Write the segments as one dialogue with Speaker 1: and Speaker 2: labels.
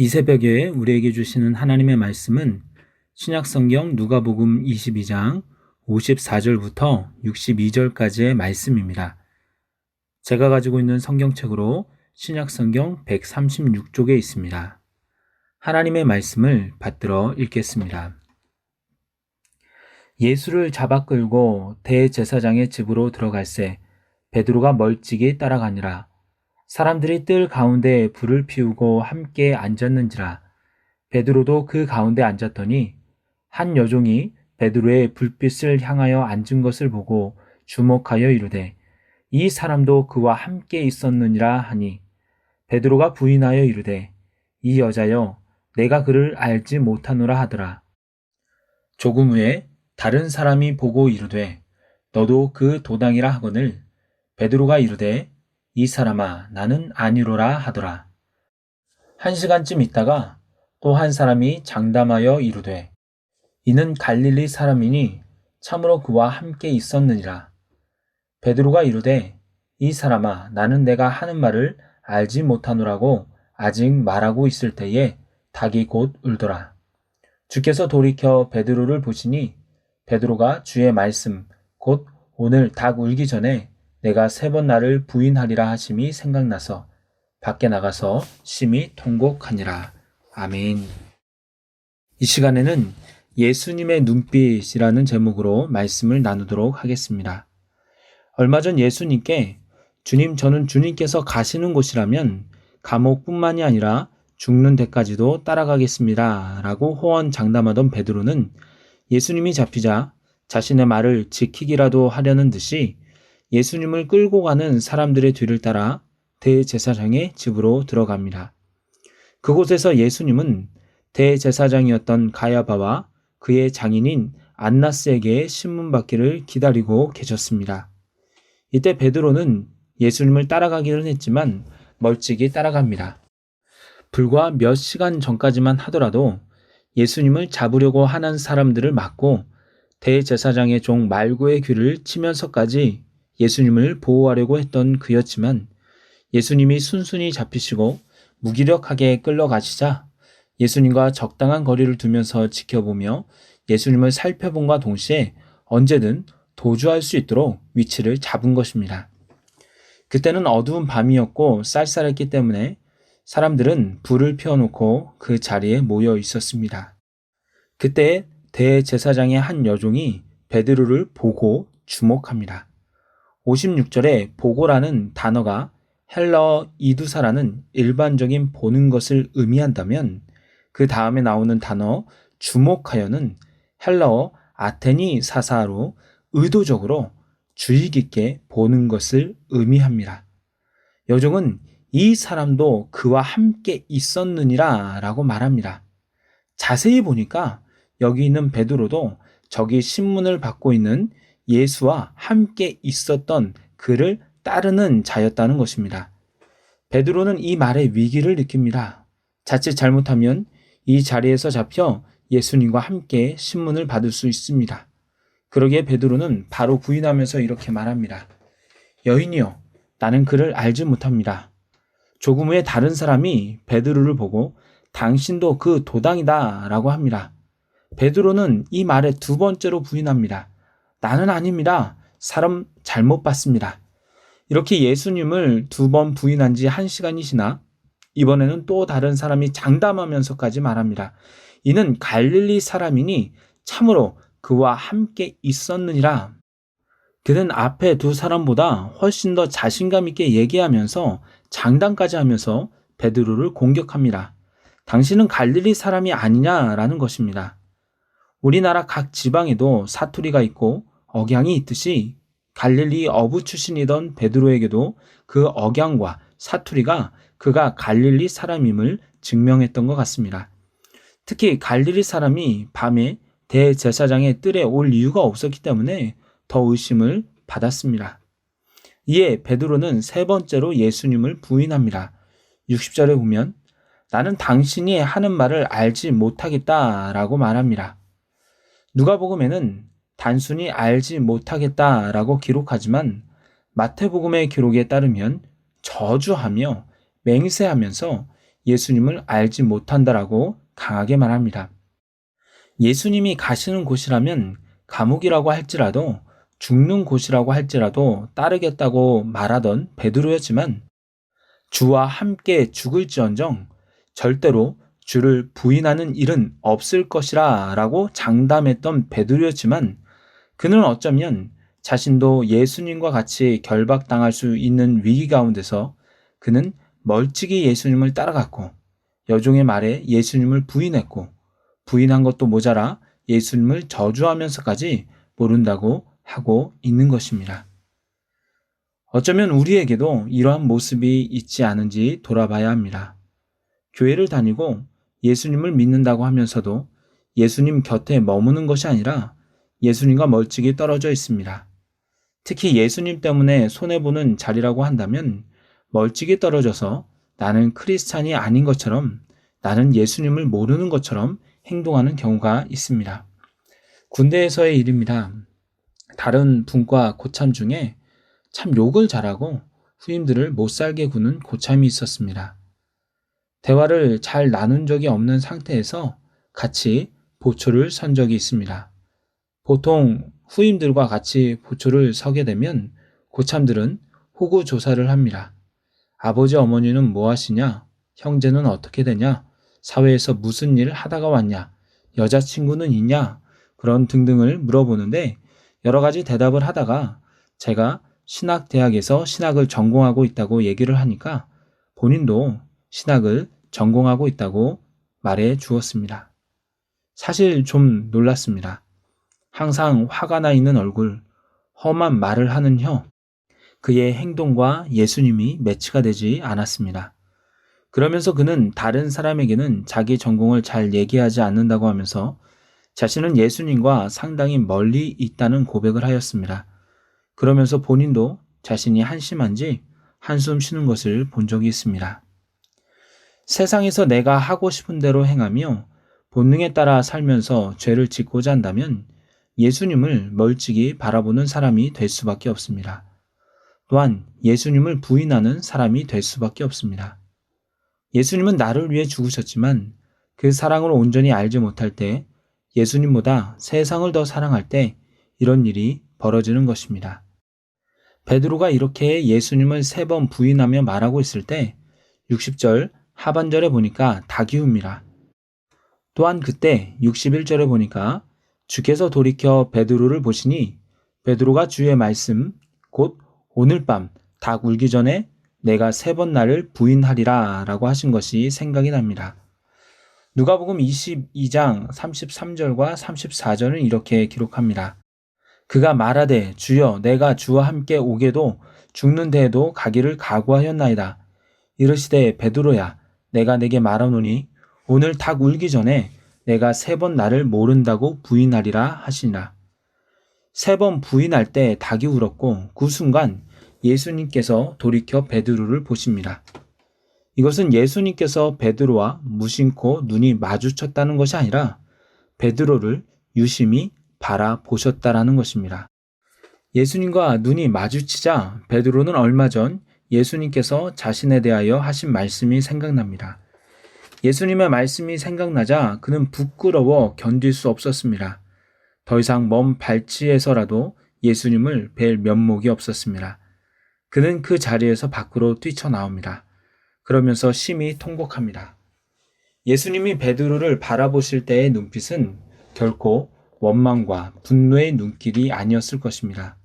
Speaker 1: 이 새벽에 우리에게 주시는 하나님의 말씀은 신약성경 누가복음 22장 54절부터 62절까지의 말씀입니다. 제가 가지고 있는 성경책으로 신약성경 136쪽에 있습니다. 하나님의 말씀을 받들어 읽겠습니다. 예수를 잡아 끌고 대제사장의 집으로 들어갈새 베드로가 멀찍이 따라가니라. 사람들이 뜰 가운데 불을 피우고 함께 앉았는지라 베드로도 그 가운데 앉았더니 한 여종이 베드로의 불빛을 향하여 앉은 것을 보고 주목하여 이르되 이 사람도 그와 함께 있었느니라 하니. 베드로가 부인하여 이르되 이 여자여 내가 그를 알지 못하노라 하더라. 조금 후에 다른 사람이 보고 이르되 너도 그 도당이라 하거늘. 베드로가 이르되 이 사람아 나는 아니로라 하더라. 한 시간쯤 있다가 또 한 사람이 장담하여 이르되 이는 갈릴리 사람이니 참으로 그와 함께 있었느니라. 베드로가 이르되 이 사람아 나는 내가 하는 말을 알지 못하노라고 아직 말하고 있을 때에 닭이 곧 울더라. 주께서 돌이켜 베드로를 보시니 베드로가 주의 말씀 곧 오늘 닭 울기 전에 내가 세 번 나를 부인하리라 하심이 생각나서 밖에 나가서 심히 통곡하니라. 아멘. 이 시간에는 예수님의 눈빛이라는 제목으로 말씀을 나누도록 하겠습니다. 얼마 전 예수님께 주님, 저는 주님께서 가시는 곳이라면 감옥뿐만이 아니라 죽는 데까지도 따라가겠습니다. 라고 호언 장담하던 베드로는 예수님이 잡히자 자신의 말을 지키기라도 하려는 듯이 예수님을 끌고 가는 사람들의 뒤를 따라 대제사장의 집으로 들어갑니다. 그곳에서 예수님은 대제사장이었던 가야바와 그의 장인인 안나스에게 신문 받기를 기다리고 계셨습니다. 이때 베드로는 예수님을 따라가기는 했지만 멀찍이 따라갑니다. 불과 몇 시간 전까지만 하더라도 예수님을 잡으려고 하는 사람들을 막고 대제사장의 종 말고의 귀를 치면서까지 예수님을 보호하려고 했던 그였지만 예수님이 순순히 잡히시고 무기력하게 끌려가시자 예수님과 적당한 거리를 두면서 지켜보며 예수님을 살펴본과 동시에 언제든 도주할 수 있도록 위치를 잡은 것입니다. 그때는 어두운 밤이었고 쌀쌀했기 때문에 사람들은 불을 피워놓고 그 자리에 모여 있었습니다. 그때 대제사장의 한 여종이 베드로를 보고 주목합니다. 56절에 보고라는 단어가 헬러 이두사라는 일반적인 보는 것을 의미한다면 그 다음에 나오는 단어 주목하여는 헬러어 아테니 사사로 의도적으로 주의 깊게 보는 것을 의미합니다. 여종은 이 사람도 그와 함께 있었느니라 라고 말합니다. 자세히 보니까 여기 있는 베드로도 저기 신문을 받고 있는 예수와 함께 있었던 그를 따르는 자였다는 것입니다. 베드로는 이 말의 위기를 느낍니다. 자칫 잘못하면 이 자리에서 잡혀 예수님과 함께 신문을 받을 수 있습니다. 그러기에 베드로는 바로 부인하면서 이렇게 말합니다. 여인이여, 나는 그를 알지 못합니다. 조금 후에 다른 사람이 베드로를 보고 당신도 그 도당이다 라고 합니다. 베드로는 이 말에 두 번째로 부인합니다. 나는 아닙니다. 사람 잘못 봤습니다. 이렇게 예수님을 두 번 부인한 지 한 시간이 지나 이번에는 또 다른 사람이 장담하면서까지 말합니다. 이는 갈릴리 사람이니 참으로 그와 함께 있었느니라. 그는 앞에 두 사람보다 훨씬 더 자신감 있게 얘기하면서 장담까지 하면서 베드로를 공격합니다. 당신은 갈릴리 사람이 아니냐라는 것입니다. 우리나라 각 지방에도 사투리가 있고 억양이 있듯이 갈릴리 어부 출신이던 베드로에게도 그 억양과 사투리가 그가 갈릴리 사람임을 증명했던 것 같습니다. 특히 갈릴리 사람이 밤에 대제사장의 뜰에 올 이유가 없었기 때문에 더 의심을 받았습니다. 이에 베드로는 세 번째로 예수님을 부인합니다. 60절에 보면 나는 당신이 하는 말을 알지 못하겠다라고 말합니다. 누가복음에는 단순히 알지 못하겠다라고 기록하지만 마태복음의 기록에 따르면 저주하며 맹세하면서 예수님을 알지 못한다라고 강하게 말합니다. 예수님이 가시는 곳이라면 감옥이라고 할지라도 죽는 곳이라고 할지라도 따르겠다고 말하던 베드로였지만 주와 함께 죽을지언정 절대로 주를 부인하는 일은 없을 것이라 라고 장담했던 베드로였지만 그는 어쩌면 자신도 예수님과 같이 결박당할 수 있는 위기 가운데서 그는 멀찍이 예수님을 따라갔고 여종의 말에 예수님을 부인했고 부인한 것도 모자라 예수님을 저주하면서까지 모른다고 하고 있는 것입니다. 어쩌면 우리에게도 이러한 모습이 있지 않은지 돌아봐야 합니다. 교회를 다니고 예수님을 믿는다고 하면서도 예수님 곁에 머무는 것이 아니라 예수님과 멀찍이 떨어져 있습니다. 특히 예수님 때문에 손해보는 자리라고 한다면 멀찍이 떨어져서 나는 크리스찬이 아닌 것처럼 나는 예수님을 모르는 것처럼 행동하는 경우가 있습니다. 군대에서의 일입니다. 다른 분과 고참 중에 참 욕을 잘하고 후임들을 못 살게 구는 고참이 있었습니다. 대화를 잘 나눈 적이 없는 상태에서 같이 보초를 선 적이 있습니다. 보통 후임들과 같이 보초를 서게 되면 고참들은 호구 조사를 합니다. 아버지 어머니는 뭐 하시냐? 형제는 어떻게 되냐? 사회에서 무슨 일을 하다가 왔냐? 여자친구는 있냐? 그런 등등을 물어보는데 여러 가지 대답을 하다가 제가 신학대학에서 신학을 전공하고 있다고 얘기를 하니까 본인도 신학을 전공하고 있다고 말해 주었습니다. 사실 좀 놀랐습니다. 항상 화가 나 있는 얼굴, 험한 말을 하는 혀, 그의 행동과 예수님이 매치가 되지 않았습니다. 그러면서 그는 다른 사람에게는 자기 전공을 잘 얘기하지 않는다고 하면서 자신은 예수님과 상당히 멀리 있다는 고백을 하였습니다. 그러면서 본인도 자신이 한심한지 한숨 쉬는 것을 본 적이 있습니다. 세상에서 내가 하고 싶은 대로 행하며 본능에 따라 살면서 죄를 짓고자 한다면 예수님을 멀찍이 바라보는 사람이 될 수밖에 없습니다. 또한 예수님을 부인하는 사람이 될 수밖에 없습니다. 예수님은 나를 위해 죽으셨지만 그 사랑을 온전히 알지 못할 때 예수님보다 세상을 더 사랑할 때 이런 일이 벌어지는 것입니다. 베드로가 이렇게 예수님을 세 번 부인하며 말하고 있을 때 60절 하반절에 보니까 다기웁니다. 또한 그때 61절에 보니까 주께서 돌이켜 베드로를 보시니 베드로가 주의 말씀 곧 오늘 밤 닭 울기 전에 내가 세 번 나를 부인하리라 라고 하신 것이 생각이 납니다. 누가복음 22장 33절과 34절은 이렇게 기록합니다. 그가 말하되 주여 내가 주와 함께 오게도 죽는 데에도 가기를 각오하였나이다. 이르시되 베드로야 내가 내게 말하노니 오늘 닭 울기 전에 내가 세 번 나를 모른다고 부인하리라 하시니라. 세 번 부인할 때 닭이 울었고 그 순간 예수님께서 돌이켜 베드로를 보십니다. 이것은 예수님께서 베드로와 무심코 눈이 마주쳤다는 것이 아니라 베드로를 유심히 바라보셨다라는 것입니다. 예수님과 눈이 마주치자 베드로는 얼마 전 예수님께서 자신에 대하여 하신 말씀이 생각납니다. 예수님의 말씀이 생각나자 그는 부끄러워 견딜 수 없었습니다. 더 이상 먼 발치에서라도 예수님을 뵐 면목이 없었습니다. 그는 그 자리에서 밖으로 뛰쳐나옵니다. 그러면서 심히 통곡합니다. 예수님이 베드로를 바라보실 때의 눈빛은 결코 원망과 분노의 눈길이 아니었을 것입니다.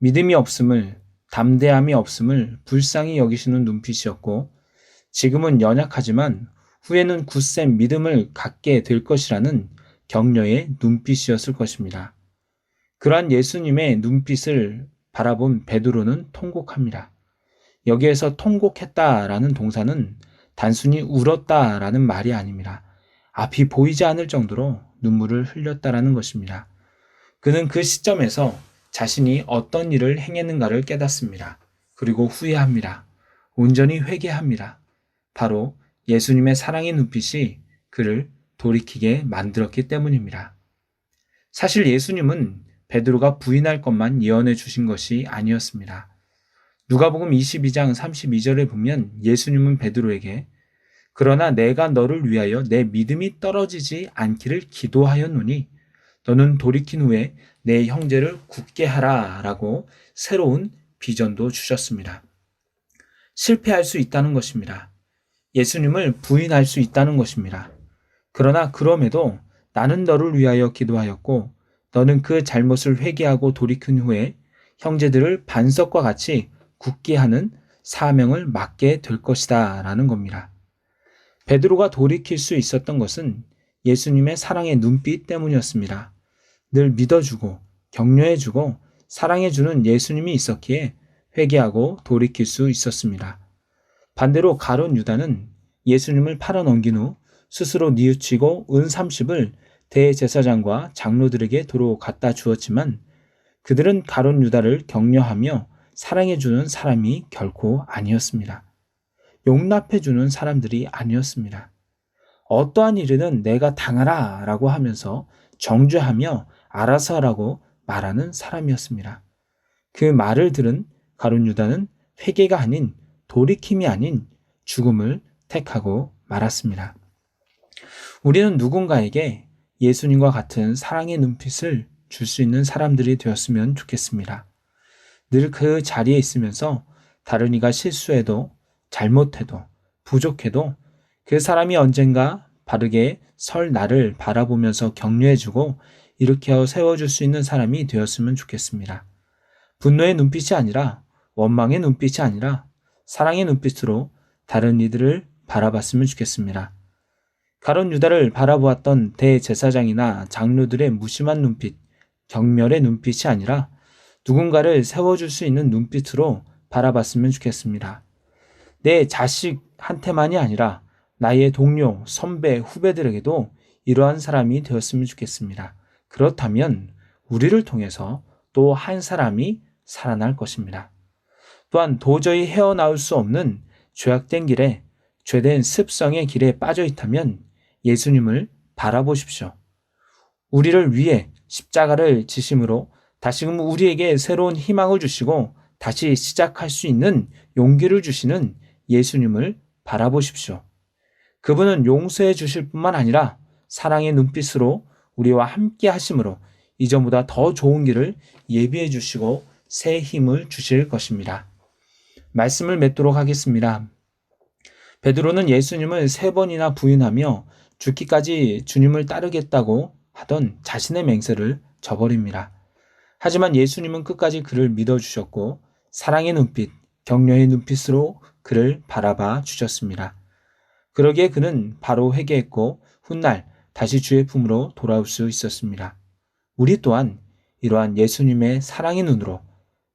Speaker 1: 믿음이 없음을, 담대함이 없음을 불쌍히 여기시는 눈빛이었고, 지금은 연약하지만 후에는 굳센 믿음을 갖게 될 것이라는 격려의 눈빛이었을 것입니다. 그러한 예수님의 눈빛을 바라본 베드로는 통곡합니다. 여기에서 통곡했다라는 동사는 단순히 울었다라는 말이 아닙니다. 앞이 보이지 않을 정도로 눈물을 흘렸다라는 것입니다. 그는 그 시점에서 자신이 어떤 일을 행했는가를 깨닫습니다. 그리고 후회합니다. 온전히 회개합니다. 바로 예수님의 사랑의 눈빛이 그를 돌이키게 만들었기 때문입니다. 사실 예수님은 베드로가 부인할 것만 예언해 주신 것이 아니었습니다. 누가복음 22장 32절에 보면 예수님은 베드로에게 그러나 내가 너를 위하여 내 믿음이 떨어지지 않기를 기도하였노니 너는 돌이킨 후에 내 형제를 굳게 하라 라고 새로운 비전도 주셨습니다. 실패할 수 있다는 것입니다. 예수님을 부인할 수 있다는 것입니다. 그러나 그럼에도 나는 너를 위하여 기도하였고 너는 그 잘못을 회개하고 돌이킨 후에 형제들을 반석과 같이 굳게 하는 사명을 맡게 될 것이다 라는 겁니다. 베드로가 돌이킬 수 있었던 것은 예수님의 사랑의 눈빛 때문이었습니다. 늘 믿어주고 격려해주고 사랑해주는 예수님이 있었기에 회개하고 돌이킬 수 있었습니다. 반대로 가론 유다는 예수님을 팔아넘긴 후 스스로 뉘우치고 은 30을 대제사장과 장로들에게 도로 갖다 주었지만 그들은 가론 유다를 격려하며 사랑해주는 사람이 결코 아니었습니다. 용납해주는 사람들이 아니었습니다. 어떠한 일이든 내가 당하라 라고 하면서 정죄하며 알아서 하라고 말하는 사람이었습니다. 그 말을 들은 가론 유다는 회개가 아닌 돌이킴이 아닌 죽음을 택하고 말았습니다. 우리는 누군가에게 예수님과 같은 사랑의 눈빛을 줄 수 있는 사람들이 되었으면 좋겠습니다. 늘 그 자리에 있으면서 다른 이가 실수해도 잘못해도 부족해도 그 사람이 언젠가 바르게 설 나를 바라보면서 격려해주고 일으켜 세워줄 수 있는 사람이 되었으면 좋겠습니다. 분노의 눈빛이 아니라 원망의 눈빛이 아니라 사랑의 눈빛으로 다른 이들을 바라봤으면 좋겠습니다. 가론 유다를 바라보았던 대제사장이나 장로들의 무심한 눈빛, 경멸의 눈빛이 아니라 누군가를 세워줄 수 있는 눈빛으로 바라봤으면 좋겠습니다. 내 자식한테만이 아니라 나의 동료, 선배, 후배들에게도 이러한 사람이 되었으면 좋겠습니다. 그렇다면 우리를 통해서 또 한 사람이 살아날 것입니다. 또한 도저히 헤어나올 수 없는 죄악된 길에 죄된 습성의 길에 빠져 있다면 예수님을 바라보십시오. 우리를 위해 십자가를 지심으로 다시금 우리에게 새로운 희망을 주시고 다시 시작할 수 있는 용기를 주시는 예수님을 바라보십시오. 그분은 용서해 주실 뿐만 아니라 사랑의 눈빛으로 우리와 함께 하심으로 이전보다 더 좋은 길을 예비해 주시고 새 힘을 주실 것입니다. 말씀을 맺도록 하겠습니다. 베드로는 예수님을 세 번이나 부인하며 죽기까지 주님을 따르겠다고 하던 자신의 맹세를 저버립니다. 하지만 예수님은 끝까지 그를 믿어주셨고 사랑의 눈빛, 격려의 눈빛으로 그를 바라봐 주셨습니다. 그러기에 그는 바로 회개했고 훗날 다시 주의 품으로 돌아올 수 있었습니다. 우리 또한 이러한 예수님의 사랑의 눈으로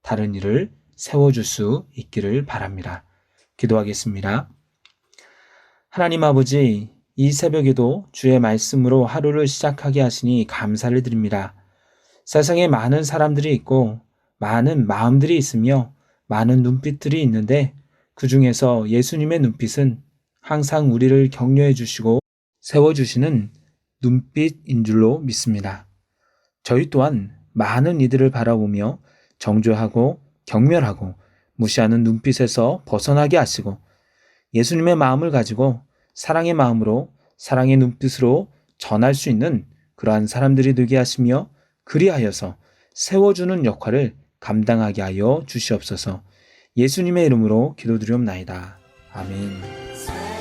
Speaker 1: 다른 일을 세워줄 수 있기를 바랍니다. 기도하겠습니다. 하나님 아버지, 이 새벽에도 주의 말씀으로 하루를 시작하게 하시니 감사를 드립니다. 세상에 많은 사람들이 있고 많은 마음들이 있으며 많은 눈빛들이 있는데 그 중에서 예수님의 눈빛은 항상 우리를 격려해 주시고 세워주시는 눈빛인 줄로 믿습니다. 저희 또한 많은 이들을 바라보며 정죄하고 경멸하고 무시하는 눈빛에서 벗어나게 하시고 예수님의 마음을 가지고 사랑의 마음으로 사랑의 눈빛으로 전할 수 있는 그러한 사람들이 되게 하시며 그리하여서 세워주는 역할을 감당하게 하여 주시옵소서 예수님의 이름으로 기도드리옵나이다. 아멘.